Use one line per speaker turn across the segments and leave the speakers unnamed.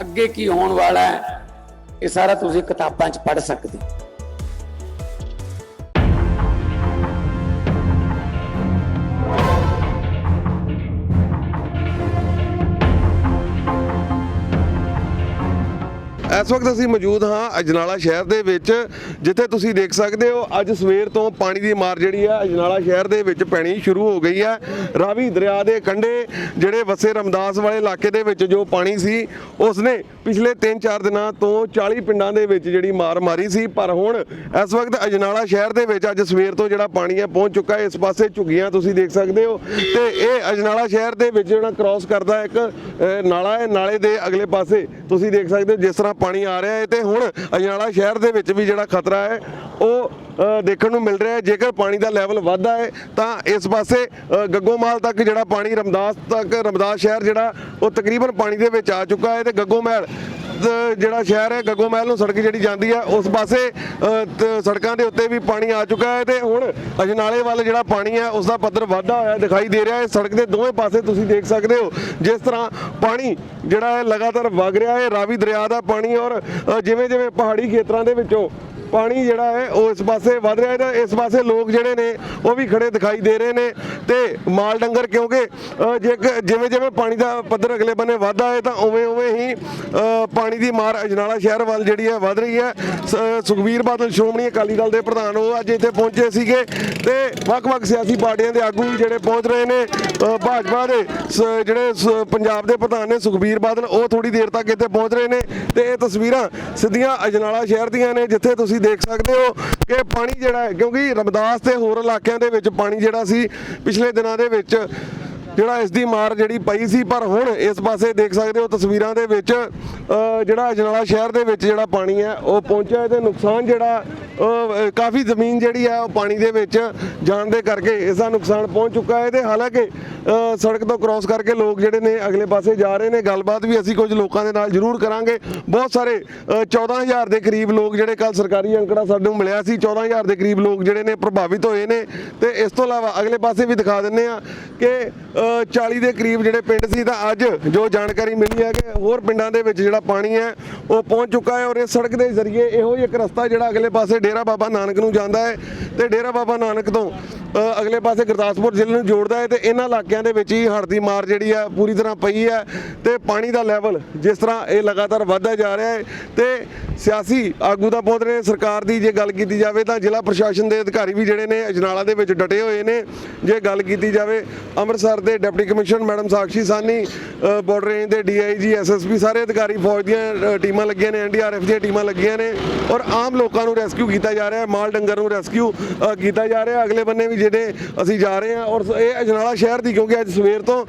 ਅੱਗੇ ਕੀ ਹੋਣ ਵਾਲਾ ਹੈ ਇਹ ਸਾਰਾ ਤੁਸੀਂ ਕਿਤਾਬਾਂ 'ਚ ਪੜ੍ਹ ਸਕਦੇ
ਇਸ ਵਕਤ ਅਸੀਂ ਮੌਜੂਦ ਹਾਂ ਅਜਨਾਲਾ ਸ਼ਹਿਰ ਦੇ ਵਿੱਚ, ਜਿੱਥੇ ਤੁਸੀਂ ਦੇਖ ਸਕਦੇ ਹੋ ਅੱਜ ਸਵੇਰ ਤੋਂ ਪਾਣੀ ਦੀ ਮਾਰ ਜਿਹੜੀ ਆ ਅਜਨਾਲਾ ਸ਼ਹਿਰ ਦੇ ਵਿੱਚ ਪੈਣੀ ਸ਼ੁਰੂ ਹੋ ਗਈ ਹੈ। ਰਾਵੀ ਦਰਿਆ ਦੇ ਕੰਢੇ ਜਿਹੜੇ ਵਸੇ ਰਮਦਾਸ ਵਾਲੇ ਇਲਾਕੇ ਦੇ ਵਿੱਚ ਜੋ ਪਾਣੀ ਸੀ, ਉਸਨੇ ਪਿਛਲੇ 3-4 ਦਿਨਾਂ ਤੋਂ 40 ਪਿੰਡਾਂ ਦੇ ਵਿੱਚ ਜਿਹੜੀ ਮਾਰ ਮਾਰੀ ਸੀ। ਪਰ ਹੁਣ ਇਸ ਵਕਤ ਅਜਨਾਲਾ ਸ਼ਹਿਰ ਦੇ ਵਿੱਚ ਅੱਜ ਸਵੇਰ ਤੋਂ ਜਿਹੜਾ ਪਾਣੀ ਹੈ ਪਹੁੰਚ ਚੁੱਕਾ ਹੈ, ਇਸ ਪਾਸੇ ਝੁੱਗੀਆਂ ਤੁਸੀਂ ਦੇਖ ਸਕਦੇ ਹੋ। ਤੇ ਇਹ ਅਜਨਾਲਾ ਸ਼ਹਿਰ ਦੇ ਵਿੱਚ ਜਿਹੜਾ ਕ੍ਰਾਸ ਕਰਦਾ ਇੱਕ ਨਾਲਾ ਹੈ, ਨਾਲੇ ਦੇ ਅਗਲੇ ਪਾਸੇ ਤੁਸੀਂ ਦੇਖ ਸਕਦੇ ਹੋ ਜਿਸ ਤਰ੍ਹਾਂ ਪਾਣੀ ਪਾਣੀ ਆ ਰਿਹਾ ਹੈ ਤੇ ਹੁਣ ਅਜਨਾਲਾ ਸ਼ਹਿਰ ਦੇ ਵਿੱਚ ਵੀ ਜਿਹੜਾ ਖਤਰਾ ਹੈ ਉਹ ਦੇਖਣ ਨੂੰ ਮਿਲ ਰਿਹਾ ਹੈ। ਜੇਕਰ ਪਾਣੀ ਦਾ ਲੈਵਲ ਵੱਧਦਾ ਹੈ ਤਾਂ ਇਸ ਪਾਸੇ ਅ, ਗੱਗੋਮਾਲ ਤੱਕ ਜਿਹੜਾ ਪਾਣੀ ਰਮਦਾਸ ਤੱਕ ਰਮਦਾਸ ਸ਼ਹਿਰ ਜਿਹੜਾ ਉਹ ਤਕਰੀਬਨ ਪਾਣੀ ਦੇ ਵਿੱਚ ਆ ਚੁੱਕਾ ਹੈ ਤੇ ਗੱਗੋਮਹਿਲ ਦ- ਜਿਹੜਾ ਸ਼ਹਿਰ ਹੈ, ਗੱਗੋ ਮਹਿਲ ਨੂੰ ਸੜਕ ਜਿਹੜੀ ਜਾਂਦੀ ਹੈ, ਉਸ ਪਾਸੇ ਸੜਕਾਂ ਦੇ ਉੱਤੇ ਵੀ ਪਾਣੀ ਆ ਚੁੱਕਾ ਹੈ ਤੇ ਹੁਣ ਅਜਨਾਲੇ ਵੱਲ ਜਿਹੜਾ ਪਾਣੀ ਹੈ, ਉਸ ਦਾ ਪੱਧਰ ਵਾਧਾ ਹੋਇਆ ਦਿਖਾਈ ਦੇ ਰਿਹਾ ਹੈ। ਸੜਕ ਦੇ ਦੋਵੇਂ ਪਾਸੇ ਤੁਸੀਂ ਦੇਖ ਸਕਦੇ ਹੋ, ਜਿਸ ਤਰ੍ਹਾਂ ਪਾਣੀ ਜਿਹੜਾ ਹੈ ਲਗਾਤਾਰ ਵਗ ਰਿਹਾ ਹੈ। ਰਾਵੀ ਦਰਿਆ ਦਾ ਪਾਣੀ ਔਰ ਜਿਵੇਂ ਜਿਵੇਂ ਪਹਾੜੀ ਖੇਤਰਾਂ ਦੇ ਵਿੱਚੋਂ ਪਾਣੀ ਜਿਹੜਾ ਹੈ ਉਹ ਇਸ ਪਾਸੇ ਵੱਧ ਰਿਹਾ ਹੈ ਤੇ ਇਸ ਪਾਸੇ ਲੋਕ ਜਿਹੜੇ ਨੇ ਉਹ ਵੀ ਖੜੇ ਦਿਖਾਈ ਦੇ ਰਹੇ ਨੇ ਤੇ ਮਾਲ ਡੰਗਰ ਕਿਉਂਕਿ ਅ, ਜਿਵੇਂ ਜਿਵੇਂ ਪਾਣੀ ਦਾ ਪੱਧਰ ਅਗਲੇ ਬੰਨੇ ਵਧਦਾ ਹੈ ਤਾਂ ਉਵੇਂ ਉਵੇਂ ਹੀ ਪਾਣੀ ਦੀ ਮਾਰ ਅਜਨਾਲਾ ਸ਼ਹਿਰ ਵੱਲ ਜਿਹੜੀ ਹੈ ਵੱਧ ਰਹੀ ਹੈ। ਸ- ਸੁਖਬੀਰ ਬਾਦਲ ਸ਼੍ਰੋਮਣੀ ਅਕਾਲੀ ਦਲ ਦੇ ਪ੍ਰਧਾਨ ਉਹ ਅੱਜ ਇੱਥੇ ਪਹੁੰਚੇ ਸੀਗੇ ਤੇ ਵੱਖ-ਵੱਖ ਸਿਆਸੀ ਪਾਰਟੀਆਂ ਦੇ ਆਗੂ ਵੀ ਜਿਹੜੇ ਪਹੁੰਚ ਰਹੇ ਨੇ ਭਾਜਪਾ ਦੇ ਸ- ਜਿਹੜੇ ਸ- ਪੰਜਾਬ ਦੇ ਪ੍ਰਧਾਨ ਨੇ ਸੁਖਬੀਰ ਬਾਦਲ ਉਹ ਥੋੜੀ ਦੇਰ ਤੱਕ ਇੱਥੇ ਪਹੁੰਚ ਰਹੇ ਨੇ ਤੇ ਇਹ ਤਸਵੀਰਾਂ ਸਿੱਧੀਆਂ ਅਜਨਾਲਾ ਸ਼ਹਿਰ ਦੀਆਂ ਨੇ ਜਿੱਥੇ ਤੁਸੀਂ ਤੁਸੀਂ ਦੇਖ ਸਕਦੇ ਹੋ ਕਿ ਪਾਣੀ ਜਿਹੜਾ ਹੈ, ਕਿਉਂਕਿ ਰਮਦਾਸ ਤੇ ਹੋਰ ਇਲਾਕਿਆਂ ਦੇ ਵਿੱਚ ਪਾਣੀ ਜਿਹੜਾ ਸੀ, ਪਿਛਲੇ ਦਿਨਾਂ ਦੇ ਵਿੱਚ ਜਿਹੜਾ ਇਸ ਦੀ ਮਾਰ ਜਿਹੜੀ ਪਈ ਸੀ, ਪਰ ਹੁਣ ਇਸ ਪਾਸੇ ਦੇਖ ਸਕਦੇ ਹੋ ਤਸਵੀਰਾਂ ਦੇ ਵਿੱਚ ਜਿਹੜਾ ਅਜਨਾਲਾ ਸ਼ਹਿਰ ਦੇ ਵਿੱਚ ਜਿਹੜਾ ਪਾਣੀ ਹੈ, ਉਹ ਪਹੁੰਚਿਆ। ਹੈ ਤੇ ਨੁਕਸਾਨ ਜਿਹੜਾ ਉਹ, ਕਾਫੀ ਜ਼ਮੀਨ ਜਿਹੜੀ ਹੈ ਉਹ ਪਾਣੀ ਦੇ ਵਿੱਚ ਜਾਣ ਦੇ ਕਰਕੇ ਇਸ ਦਾ ਨੁਕਸਾਨ ਪਹੁੰਚ ਚੁੱਕਾ ਹੈ ਤੇ ਹਾਲਾਂਕਿ ਸੜਕ ਤੋਂ ਕ੍ਰਾਸ ਕਰਕੇ ਲੋਕ ਜਿਹੜੇ ਨੇ ਅਗਲੇ ਪਾਸੇ ਜਾ ਰਹੇ ਨੇ। ਗੱਲਬਾਤ ਵੀ ਅਸੀਂ ਕੁਝ ਲੋਕਾਂ ਦੇ ਨਾਲ ਜ਼ਰੂਰ ਕਰਾਂਗੇ। ਬਹੁਤ ਸਾਰੇ ਅ, 14000 ਦੇ ਕਰੀਬ ਲੋਕ ਜਿਹੜੇ ਕੱਲ ਸਰਕਾਰੀ ਅੰਕੜਾ ਸਾਨੂੰ ਮਿਲਿਆ ਸੀ। 14000 ਦੇ ਕਰੀਬ ਲੋਕ ਜਿਹੜੇ ਨੇ ਪ੍ਰਭਾਵਿਤ ਹੋਏ ਨੇ। ਤੇ ਇਸ ਤੋਂ ਇਲਾਵਾ ਅਗਲੇ ਪਾਸੇ ਵੀ ਦਿਖਾ ਦਿੰਨੇ ਆ ਕਿ ਅ, 40 ਦੇ ਕਰੀਬ ਜਿਹੜੇ ਪਿੰਡ ਸੀ ਤਾਂ ਅੱਜ ਜੋ ਜਾਣਕਾਰੀ ਮਿਲੀ ਹੈ ਕਿ ਹੋਰ ਪਿੰਡਾਂ ਦੇ ਵਿੱਚ ਜਿਹੜਾ ਪਾਣੀ ਹੈ ਉਹ ਪਹੁੰਚ ਚੁੱਕਾ ਹੈ। ਔਰ ਇਸ ਸੜਕ ਦੇ ਜ਼ਰੀਏ ਇਹੋ ਹੀ ਇੱਕ ਰਸਤਾ ਜਿਹੜਾ ਅਗਲੇ ਪਾਸੇ ਡੇਰਾ ਬਾਬਾ ਨਾਨਕ ਨੂੰ ਜਾਂਦਾ ਹੈ ਤੇ ਡੇਰਾ ਬਾਬਾ ਨਾਨਕ ਤੋਂ ਅਗਲੇ ਪਾਸੇ ਗੁਰਦਾਸਪੁਰ ਜ਼ਿਲ੍ਹੇ ਨੂੰ ਜੋੜਦਾ ਹੈ ਤੇ ਇਹਨਾਂ ਇਲਾਕਿਆਂ ਦੇ ਵਿੱਚ ਹੀ ਹੜ੍ਹ ਦੀ ਮਾਰ ਜਿਹੜੀ ਆ ਪੂਰੀ ਤਰ੍ਹਾਂ ਪਈ ਹੈ ਤੇ ਪਾਣੀ ਦਾ ਲੈਵਲ ਜਿਸ ਤਰ੍ਹਾਂ ਇਹ ਲਗਾਤਾਰ ਵੱਧਦਾ ਜਾ ਰਿਹਾ ਹੈ ਤੇ ਸਿਆਸੀ ਆਗੂ ਦਾ ਪਹੁੰਚ ਰਹੇ ਨੇ। ਸਰਕਾਰ ਦੀ ਜੇ ਗੱਲ ਕੀਤੀ ਜਾਵੇ ਤਾਂ ਜ਼ਿਲ੍ਹਾ ਪ੍ਰਸ਼ਾਸਨ ਦੇ ਅਧਿਕਾਰੀ ਵੀ ਜਿਹੜੇ ਨੇ ਅਜਨਾਲਾ ਦੇ ਵਿੱਚ ਡਟੇ ਹੋਏ ਨੇ ਜੇ ਗੱਲ ਕੀਤੀ ਜਾਵੇ ਅੰਮ੍ਰਿਤਸਰ ਦੇ deputy commissioner madam Sakshi Sahni border range ਦੇ ਡੀਆਈਜੀ, ਐਸਐਸਪੀ ਸਾਰੇ ਅਧਿਕਾਰੀ ਫੌਜ ਦੀਆਂ ਟੀਮਾਂ ਲੱਗੀਆਂ ਨੇ, ਐਨਡੀਆਰਐਫ ਦੀਆਂ ਟੀਮਾਂ ਲੱਗੀਆਂ ਨੇ ਔਰ ਆਮ ਲੋਕਾਂ ਨੂੰ ਰੈਸਕਿਊ ਕੀਤਾ ਜਾ ਰਿਹਾ ਹੈ, ਮਾਲ ਡੰਗਰ ਨੂੰ ਰੈਸਕਿਊ ਕੀਤਾ ਜਾ ਰਿਹਾ ਅਗਲੇ ਬੰਨੇ ਵੀ ਜਿਹੜੇ ਅਸੀਂ ਜਾ ਰਹੇ ਹਾਂ ਔਰ ਇਹ ਅਜਨਾਲਾ ਸ਼ਹਿਰ ਦੀ ਕਿਉਂਕਿ ਅੱਜ ਸਵੇਰ ਤੋਂ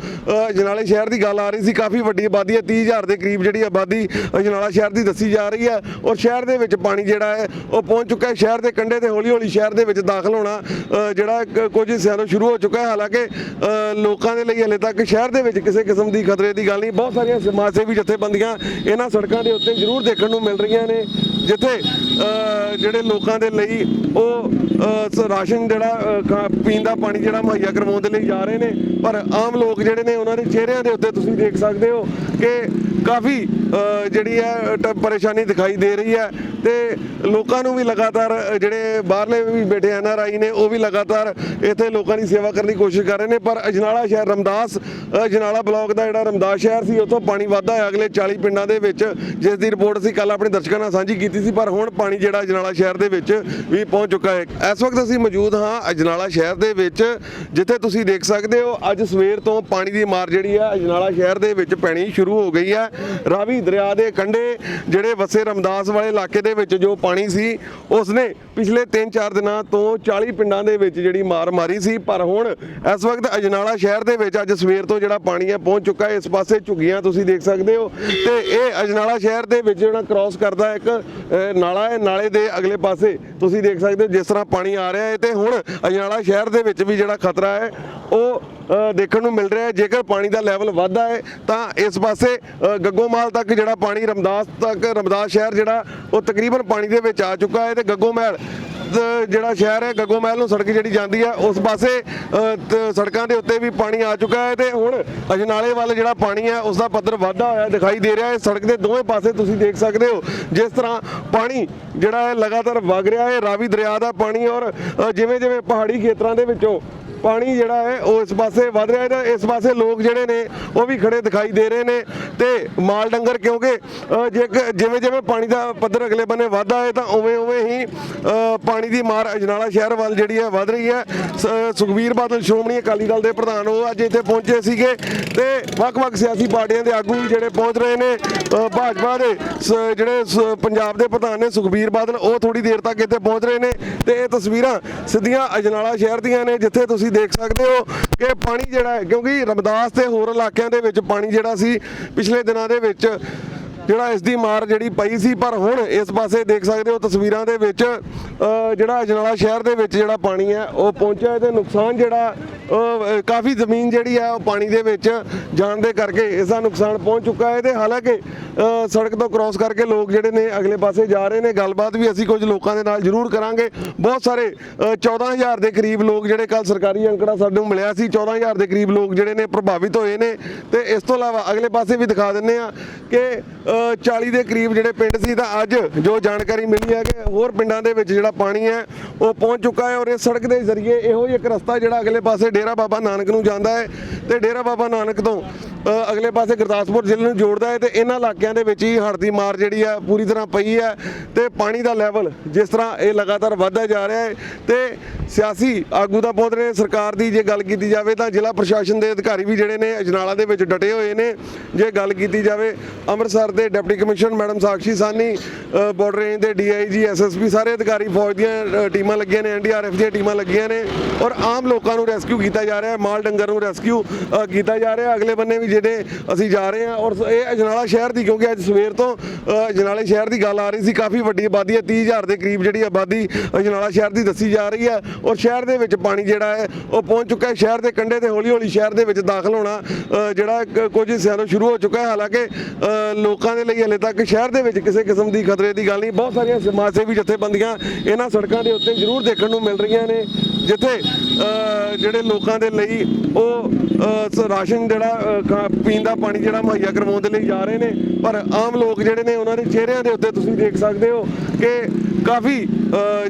ਅਜਨਾਲੇ ਸ਼ਹਿਰ ਦੀ ਗੱਲ ਆ ਰਹੀ ਸੀ, ਕਾਫੀ ਵੱਡੀ ਆਬਾਦੀ ਹੈ 30000 ਦੇ ਕਰੀਬ ਜਿਹੜੀ ਆਬਾਦੀ ਅਜਨਾਲਾ ਸ਼ਹਿਰ ਦੀ ਦੱਸੀ ਜਾ ਰਹੀ ਹੈ ਔਰ ਸ਼ਹਿਰ ਦੇ ਵਿੱਚ ਪਾਣੀ ਜਿਹੜਾ ਹੈ, ਉਹ ਪਹੁੰਚ ਚੁੱਕਾ ਹੈ, ਸ਼ਹਿਰ ਦੇ ਕੰਢੇ ਤੇ ਹੌਲੀ ਹੌਲੀ ਸ਼ਹਿਰ ਦੇ ਵਿੱਚ ਦਾਖਲ ਹੋਣਾ ਜਿਹੜਾ ਕੁਝ ਹਿੱਸਿਆਂ ਸ਼ੁਰੂ ਹੋ ਚੁੱਕਾ ਹੈ, ਹਾਲਾਂਕਿ ਲੋਕਾਂ ਦੇ ਲਈ ਹਲੇ ਤੱਕ ਸ਼ਹਿਰ ਦੇ ਵਿੱਚ ਕਿਸੇ ਕਿਸਮ ਦੀ ਖਤਰੇ ਦੀ ਗੱਲ ਨਹੀਂ, ਬਹੁਤ ਸਾਰੀਆਂ ਸਮਾਜ ਸੇਵੀ ਜਥੇਬੰਦੀਆਂ ਇਹਨਾਂ ਸੜਕਾਂ ਦੇ ਉੱਤੇ ਜ਼ਰੂਰ ਦੇਖਣ ਨੂੰ ਮਿਲ ਰਹੀਆਂ ਨੇ, ਜਿੱਥੇ ਜਿਹੜੇ ਲੋਕਾਂ ਦੇ ਲਈ ਉਹ ਰਾਸ਼ਨ ਜਿਹੜਾ ਖਾ- ਪੀਣ ਦਾ ਪਾਣੀ ਜਿਹੜਾ ਮੁਹੱਈਆ ਕਰਵਾਉਣ ਦੇ ਲਈ ਜਾ ਰਹੇ ਨੇ, ਪਰ ਆਮ ਲੋਕ ਜਿਹੜੇ ਨੇ ਉਹਨਾਂ ਦੇ ਚਿਹਰਿਆਂ ਦੇ ਉੱਤੇ ਤੁਸੀਂ ਦੇਖ ਸਕਦੇ ਹੋ। ਕਿ ਕਾਫੀ ਜਿਹੜੀ ਹੈ ਟ- ਪਰੇਸ਼ਾਨੀ ਦਿਖਾਈ ਦੇ ਰਹੀ ਹੈ ਤੇ ਲੋਕਾਂ ਨੂੰ ਵੀ ਲਗਾਤਾਰ ਜਿਹੜੇ ਬਾਹਰਲੇ ਵੀ ਬੈਠੇ ਐਨ ਆਰ ਆਈ ਨੇ, ਉਹ ਵੀ ਲਗਾਤਾਰ ਇੱਥੇ ਲੋਕਾਂ ਦੀ ਸੇਵਾ ਕਰਨ ਦੀ ਕੋਸ਼ਿਸ਼ ਕਰ ਰਹੇ ਨੇ। ਪਰ ਅਜਨਾਲਾ ਸ਼ਹਿਰ ਰਮਦਾਸ ਅਜਨਾਲਾ ਬਲਾਕ ਦਾ ਜਿਹੜਾ ਰਮਦਾਸ ਸ਼ਹਿਰ ਸੀ, ਉੱਥੋਂ ਪਾਣੀ ਵਾਧਾ ਹੋਇਆ। ਅਗਲੇ 40 ਪਿੰਡਾਂ ਦੇ ਵਿੱਚ ਜਿਸ ਦੀ ਰਿਪੋਰਟ ਅਸੀਂ ਕੱਲ ਆਪਣੇ ਦਰਸ਼ਕਾਂ ਨਾਲ ਸਾਂਝੀ ਕੀਤੀ ਸੀ, ਪਰ ਹੁਣ ਪਾਣੀ ਜਿਹੜਾ ਅਜਨਾਲਾ ਸ਼ਹਿਰ ਦੇ ਵਿੱਚ ਵੀ ਪਹੁੰਚ ਚੁੱਕਾ ਹੈ। ਇਸ ਵਕਤ ਅਸੀਂ ਮੌਜੂਦ ਹਾਂ ਅਜਨਾਲਾ ਸ਼ਹਿਰ ਦੇ ਵਿੱਚ, ਜਿੱਥੇ ਤੁਸੀਂ ਦੇਖ ਸਕਦੇ ਹੋ, ਅੱਜ ਸਵੇਰ ਤੋਂ ਪਾਣੀ ਦੀ ਮਾਰ ਜਿਹੜੀ ਹੈ ਅਜਨਾਲਾ ਸ਼ਹਿਰ ਦੇ ਵਿੱਚ ਪੈਣੀ ਸ਼ੁਰੂ ਹੋ ਗਈ ਹੈ। ਰਾਵੀ ਦਰਿਆ ਦੇ ਕੰਢੇ ਜਿਹੜੇ ਵਸੇ ਰਮਦਾਸ ਵਾਲੇ ਇਲਾਕੇ ਦੇ ਵਿੱਚ ਜੋ ਪਾਣੀ ਸੀ, ਉਸਨੇ ਪਿਛਲੇ 3-4 ਦਿਨਾਂ ਤੋਂ 40 ਪਿੰਡਾਂ ਦੇ ਵਿੱਚ ਜਿਹੜੀ ਮਾਰ ਮਾਰੀ ਸੀ। ਪਰ ਹੁਣ ਇਸ ਵਕਤ ਅਜਨਾਲਾ ਸ਼ਹਿਰ ਦੇ ਵਿੱਚ ਅੱਜ ਸਵੇਰ ਤੋਂ ਜਿਹੜਾ ਪਾਣੀ ਹੈ, ਪਹੁੰਚ ਚੁੱਕਾ ਹੈ। ਇਸ ਪਾਸੇ ਝੁੱਗੀਆਂ ਤੁਸੀਂ ਦੇਖ ਸਕਦੇ ਹੋ। ਤੇ ਇਹ ਅਜਨਾਲਾ ਸ਼ਹਿਰ ਦੇ ਵਿੱਚ ਜਿਹੜਾ ਕ੍ਰਾਸ ਕਰਦਾ ਇੱਕ ਨਾਲਾ ਹੈ। ਨਾਲੇ ਦੇ ਅਗਲੇ ਪਾਸੇ ਤੁਸੀਂ ਦੇਖ ਸਕਦੇ ਹੋ ਜਿਸ ਤਰ੍ਹਾਂ ਪਾਣੀ ਆ ਰਿਹਾ ਹੈ। ਤੇ ਹੁਣ ਅਜਨਾਲਾ ਸ਼ਹਿਰ ਦੇ ਵਿੱਚ ਵੀ ਜਿਹੜਾ ਖਤਰਾ ਹੈ, ਉਹ ਦੇਖਣ ਨੂੰ ਮਿਲ ਰਿਹਾ ਹੈ। ਜੇਕਰ ਪਾਣੀ ਦਾ ਲੈਵਲ ਵੱਧਦਾ ਹੈ ਤਾਂ ਇਸ ਪਾਸੇ ਅ, ਗੱਗੋਮਾਲ ਤੱਕ ਜਿਹੜਾ ਪਾਣੀ ਰਮਦਾਸ ਤੱਕ ਰਮਦਾਸ ਸ਼ਹਿਰ ਜਿਹੜਾ ਉਹ ਤਕਰੀਬਨ ਪਾਣੀ ਦੇ ਵਿੱਚ ਆ ਚੁੱਕਾ ਹੈ ਤੇ ਗੱਗੋਮਹਿਲ ਦ- ਜਿਹੜਾ ਸ਼ਹਿਰ ਹੈ ਗੱਗੋ ਮਹਿਲ ਨੂੰ ਸੜਕ ਜਿਹੜੀ ਜਾਂਦੀ ਹੈ ਉਸ ਪਾਸੇ ਸੜਕਾਂ ਦੇ ਉੱਤੇ ਵੀ ਪਾਣੀ ਆ ਚੁੱਕਾ ਹੈ ਤੇ ਹੁਣ ਅਜਨਾਲੇ ਵੱਲ ਜਿਹੜਾ ਪਾਣੀ ਹੈ ਉਸ ਦਾ ਪੱਧਰ ਵਾਧਾ ਹੋਇਆ ਦਿਖਾਈ ਦੇ ਰਿਹਾ ਹੈ। ਸੜਕ ਦੇ ਦੋਵੇਂ ਪਾਸੇ ਤੁਸੀਂ ਦੇਖ ਸਕਦੇ ਹੋ ਜਿਸ ਤਰ੍ਹਾਂ ਪਾਣੀ ਜਿਹੜਾ ਹੈ ਲਗਾਤਾਰ ਵਗ ਰਿਹਾ ਹੈ। ਰਾਵੀ ਦਰਿਆ ਦਾ ਪਾਣੀ ਔਰ ਜਿਵੇਂ ਜਿਵੇਂ ਪਹਾੜੀ ਖੇਤਰਾਂ ਦੇ ਵਿੱਚੋਂ ਪਾਣੀ ਜਿਹੜਾ ਹੈ ਉਹ ਇਸ ਪਾਸੇ ਵੱਧ ਰਿਹਾ ਹੈ ਤੇ ਇਸ ਪਾਸੇ ਲੋਕ ਜਿਹੜੇ ਨੇ ਉਹ ਵੀ ਖੜੇ ਦਿਖਾਈ ਦੇ ਰਹੇ ਨੇ ਤੇ ਮਾਲ ਡੰਗਰ ਕਿਉਂਕਿ ਅ, ਜੇ ਜਿਵੇਂ ਜਿਵੇਂ ਪਾਣੀ ਦਾ ਪੱਧਰ ਅਗਲੇ ਬੰਨੇ ਵਧਦਾ ਹੈ ਤਾਂ ਉਵੇਂ ਉਵੇਂ ਹੀ ਪਾਣੀ ਦੀ ਮਾਰ ਅਜਨਾਲਾ ਸ਼ਹਿਰ ਵੱਲ ਜਿਹੜੀ ਹੈ ਵੱਧ ਰਹੀ ਹੈ। ਸ- ਸੁਖਬੀਰ ਬਾਦਲ ਸ਼੍ਰੋਮਣੀ ਅਕਾਲੀ ਦਲ ਦੇ ਪ੍ਰਧਾਨ ਉਹ ਅੱਜ ਇੱਥੇ ਪਹੁੰਚੇ ਸੀਗੇ ਤੇ ਵੱਖ-ਵੱਖ ਸਿਆਸੀ ਪਾਰਟੀਆਂ ਦੇ ਆਗੂ ਵੀ ਜਿਹੜੇ ਪਹੁੰਚ ਰਹੇ ਨੇ ਭਾਜਪਾ ਦੇ ਸ- ਜਿਹੜੇ ਸ- ਪੰਜਾਬ ਦੇ ਪ੍ਰਧਾਨ ਨੇ ਸੁਖਬੀਰ ਬਾਦਲ ਉਹ ਥੋੜੀ ਦੇਰ ਤੱਕ ਇੱਥੇ ਪਹੁੰਚ ਰਹੇ ਨੇ। ਤੇ ਇਹ ਤਸਵੀਰਾਂ ਸਿੱਧੀਆਂ ਅਜਨਾਲਾ ਸ਼ਹਿਰ ਦੀਆਂ ਨੇ, ਜਿੱਥੇ ਤੁਸੀਂ ਦੇਖ ਸਕਦੇ ਹੋ ਕਿ ਪਾਣੀ ਜਿਹੜਾ ਹੈ, ਕਿਉਂਕਿ ਰਮਦਾਸ ਤੇ ਹੋਰ ਇਲਾਕਿਆਂ ਦੇ ਵਿੱਚ ਪਾਣੀ ਜਿਹੜਾ ਸੀ, ਪਿਛਲੇ ਦਿਨਾਂ ਦੇ ਵਿੱਚ ਜਿਹੜਾ ਇਸ ਦੀ ਮਾਰ ਜਿਹੜੀ ਪਈ ਸੀ, ਪਰ ਹੁਣ ਇਸ ਪਾਸੇ ਦੇਖ ਸਕਦੇ ਹੋ ਤਸਵੀਰਾਂ ਦੇ ਵਿੱਚ ਜਿਹੜਾ ਅਜਨਾਲਾ ਸ਼ਹਿਰ ਦੇ ਵਿੱਚ ਜਿਹੜਾ ਪਾਣੀ ਹੈ, ਉਹ ਪਹੁੰਚਿਆ। ਹੈ ਤੇ ਨੁਕਸਾਨ ਜਿਹੜਾ ਕਾਫੀ ਜ਼ਮੀਨ ਜਿਹੜੀ ਹੈ, ਉਹ ਪਾਣੀ ਦੇ ਵਿੱਚ ਜਾਣ ਦੇ ਕਰਕੇ ਇਸ ਦਾ ਨੁਕਸਾਨ ਪਹੁੰਚ ਚੁੱਕਾ ਹੈ। ਤੇ ਹਾਲਾਂਕਿ ਸੜਕ ਤੋਂ ਕ੍ਰਾਸ ਕਰਕੇ ਲੋਕ ਜਿਹੜੇ ਨੇ ਅਗਲੇ ਪਾਸੇ ਜਾ ਰਹੇ ਨੇ। ਗੱਲਬਾਤ ਵੀ ਅਸੀਂ ਕੁਝ ਲੋਕਾਂ ਦੇ ਨਾਲ ਜ਼ਰੂਰ ਕਰਾਂਗੇ। ਬਹੁਤ ਸਾਰੇ ਅ, 14000 ਦੇ ਕਰੀਬ ਲੋਕ ਜਿਹੜੇ ਕੱਲ ਸਰਕਾਰੀ ਅੰਕੜਾ ਸਾਨੂੰ ਮਿਲਿਆ ਸੀ। 14000 ਦੇ ਕਰੀਬ ਲੋਕ ਜਿਹੜੇ ਨੇ ਪ੍ਰਭਾਵਿਤ ਹੋਏ ਨੇ। ਤੇ ਇਸ ਤੋਂ ਇਲਾਵਾ ਅਗਲੇ ਪਾਸੇ ਵੀ ਦਿਖਾ ਦਿੰਨੇ ਆ ਕਿ ਅ, 40 ਦੇ ਕਰੀਬ ਜਿਹੜੇ ਪਿੰਡ ਸੀ ਤਾਂ ਅੱਜ ਜੋ ਜਾਣਕਾਰੀ ਮਿਲੀ ਹੈ ਕਿ ਹੋਰ ਪਿੰਡਾਂ ਦੇ ਵਿੱਚ ਜਿਹੜਾ ਪਾਣੀ ਹੈ ਉਹ ਪਹੁੰਚ ਚੁੱਕਾ ਹੈ ਔਰ ਇਸ ਸੜਕ ਦੇ ਜ਼ਰੀਏ ਇਹੋ ਹੀ ਇੱਕ ਰਸਤਾ ਜਿਹੜਾ ਅਗਲੇ ਪਾਸੇ ਡੇਰਾ ਬਾਬਾ ਨਾਨਕ ਨੂੰ ਜਾਂਦਾ ਹੈ। ਤੇ ਡੇਰਾ ਬਾਬਾ ਨਾਨਕ ਤੋਂ ਅਗਲੇ ਪਾਸੇ ਗੁਰਦਾਸਪੁਰ ਜ਼ਿਲ੍ਹੇ ਨੂੰ ਜੋੜਦਾ ਹੈ ਤੇ ਇਹਨਾਂ ਇਲਾਕਿਆਂ ਦੇ ਵਿੱਚ ਹੀ ਹੜ੍ਹ ਦੀ ਮਾਰ ਜਿਹੜੀ ਆ ਪੂਰੀ ਤਰ੍ਹਾਂ ਪਈ ਹੈ ਤੇ ਪਾਣੀ ਦਾ ਲੈਵਲ ਜਿਸ ਤਰ੍ਹਾਂ ਇਹ ਲਗਾਤਾਰ ਵਧਦਾ ਜਾ ਰਿਹਾ ਹੈ ਤੇ ਸਿਆਸੀ ਆਗੂ ਦਾ ਪਹੁੰਚ ਰਹੇ ਨੇ। ਸਰਕਾਰ ਦੀ ਜੇ ਗੱਲ ਕੀਤੀ ਜਾਵੇ ਤਾਂ ਜ਼ਿਲ੍ਹਾ ਪ੍ਰਸ਼ਾਸਨ ਦੇ ਅਧਿਕਾਰੀ ਵੀ ਜਿਹੜੇ ਨੇ ਅਜਨਾਲਾ ਦੇ ਵਿੱਚ ਡਟੇ ਹੋਏ ਨੇ ਜੇ ਗੱਲ ਕੀਤੀ ਜਾਵੇ ਅੰਮ੍ਰਿਤਸਰ ਦੇ deputy commissioner madam Sakshi Sahni border range ਦੇ ਡੀਆਈਜੀ, ਐਸਐਸਪੀ ਸਾਰੇ ਅਧਿਕਾਰੀ ਫੌਜ ਦੀਆਂ ਟੀਮਾਂ ਲੱਗੀਆਂ ਨੇ ਐਨਡੀਆਰਐਫ ਦੀਆਂ ਟੀਮਾਂ ਲੱਗੀਆਂ ਨੇ ਔਰ ਆਮ ਲੋਕਾਂ ਨੂੰ ਰੈਸਕਿਊ ਕੀਤਾ ਜਾ ਰਿਹਾ ਹੈ, ਮਾਲ ਡੰਗਰ ਨੂੰ ਰੈਸਕਿਊ ਕੀਤਾ ਜਾ ਰਿਹਾ ਅਗਲੇ ਬੰਨੇ ਵੀ ਜਿਹੜੇ ਅਸੀਂ ਜਾ ਰਹੇ ਹਾਂ ਔਰ ਇਹ ਅਜਨਾਲਾ ਸ਼ਹਿਰ ਦੀ ਕਿਉਂਕਿ ਅੱਜ ਸਵੇਰ ਤੋਂ ਅਜਨਾਲੇ ਸ਼ਹਿਰ ਦੀ ਗੱਲ ਆ ਰਹੀ ਸੀ, ਕਾਫੀ ਵੱਡੀ ਆਬਾਦੀ ਹੈ 30000 ਦੇ ਕਰੀਬ ਜਿਹੜੀ ਆਬਾਦੀ ਅਜਨਾਲਾ ਸ਼ਹਿਰ ਦੀ ਦੱਸੀ ਜਾ ਰਹੀ ਹੈ ਔਰ ਸ਼ਹਿਰ ਦੇ ਵਿੱਚ ਪਾਣੀ ਜਿਹੜਾ ਹੈ, ਉਹ ਪਹੁੰਚ ਚੁੱਕਾ ਹੈ, ਸ਼ਹਿਰ ਦੇ ਕੰਢੇ ਤੇ ਹੌਲੀ ਹੌਲੀ ਸ਼ਹਿਰ ਦੇ ਵਿੱਚ ਦਾਖਲ ਹੋਣਾ ਜਿਹੜਾ ਕੁਝ ਹਿੱਸਿਆਂ ਸ਼ੁਰੂ ਹੋ ਚੁੱਕਾ ਹੈ, ਹਾਲਾਂਕਿ ਲੋਕਾਂ ਦੇ ਲਈ ਹਲੇ ਤੱਕ ਸ਼ਹਿਰ ਦੇ ਵਿੱਚ ਕਿਸੇ ਕਿਸਮ ਦੀ ਖਤਰੇ ਦੀ ਗੱਲ ਨਹੀਂ, ਬਹੁਤ ਸਾਰੀਆਂ ਸਮਾਜ ਸੇਵੀ ਜਥੇਬੰਦੀਆਂ ਇਹਨਾਂ ਸੜਕਾਂ ਦੇ ਉੱਤੇ ਜ਼ਰੂਰ ਦੇਖਣ ਨੂੰ ਮਿਲ ਰਹੀਆਂ ਨੇ, ਜਿੱਥੇ ਜਿਹੜੇ ਲੋਕਾਂ ਦੇ ਲਈ ਉਹ ਰਾਸ਼ਨ ਜਿਹੜਾ ਪੀਣ ਦਾ ਪਾਣੀ ਜਿਹੜਾ ਮੁਹੱਈਆ ਕਰਵਾਉਣ ਦੇ ਲਈ ਜਾ ਰਹੇ ਨੇ, ਪਰ ਆਮ ਲੋਕ ਜਿਹੜੇ ਨੇ ਉਹਨਾਂ ਦੇ ਚਿਹਰਿਆਂ ਦੇ ਉੱਤੇ ਤੁਸੀਂ ਦੇਖ ਸਕਦੇ ਹੋ ਕਿ ਕਾਫੀ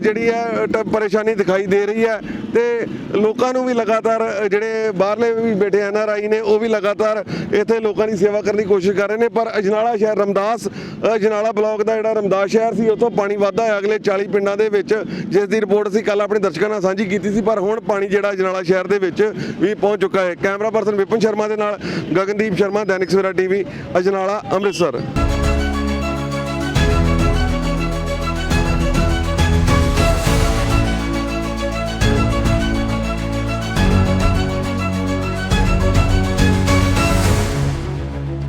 ਜਿਹੜੀ ਹੈ ਟ- ਪਰੇਸ਼ਾਨੀ ਦਿਖਾਈ ਦੇ ਰਹੀ ਹੈ ਤੇ ਲੋਕਾਂ ਨੂੰ ਵੀ ਲਗਾਤਾਰ ਜਿਹੜੇ ਬਾਹਰਲੇ ਵੀ ਬੈਠੇ ਐਨ ਆਰ ਆਈ ਨੇ, ਉਹ ਵੀ ਲਗਾਤਾਰ ਇੱਥੇ ਲੋਕਾਂ ਦੀ ਸੇਵਾ ਕਰਨ ਦੀ ਕੋਸ਼ਿਸ਼ ਕਰ ਰਹੇ ਨੇ। ਪਰ ਅਜਨਾਲਾ ਸ਼ਹਿਰ, ਰਮਦਾਸ ਅਜਨਾਲਾ ਬਲਾਕ ਦਾ ਜਿਹੜਾ ਰਮਦਾਸ ਸ਼ਹਿਰ ਸੀ, ਉੱਥੋਂ ਪਾਣੀ ਵਾਧਾ ਹੋਇਆ। ਅਗਲੇ 40 ਪਿੰਡਾਂ ਦੇ ਵਿੱਚ ਜਿਸ ਦੀ ਰਿਪੋਰਟ ਅਸੀਂ ਕੱਲ ਆਪਣੇ ਦਰਸ਼ਕਾਂ ਨਾਲ ਸਾਂਝੀ ਕੀਤੀ ਸੀ, ਪਰ ਹੁਣ ਪਾਣੀ ਜਿਹੜਾ ਅਜਨਾਲਾ ਸ਼ਹਿਰ ਦੇ ਵਿੱਚ ਵੀ ਪਹੁੰਚ ਚੁੱਕਾ ਹੈ। ਕੈਮਰਾ ਪਰਸਨ ਵਿਪਨ ਸ਼ਰਮਾ ਦੇ ਨਾਲ ਗਗਨਦੀਪ ਸ਼ਰਮਾ, ਦੈਨਿਕ ਸਵੇਰਾ ਟੀਵੀ, ਅਜਨਾਲਾ, ਅੰਮ੍ਰਿਤਸਰ।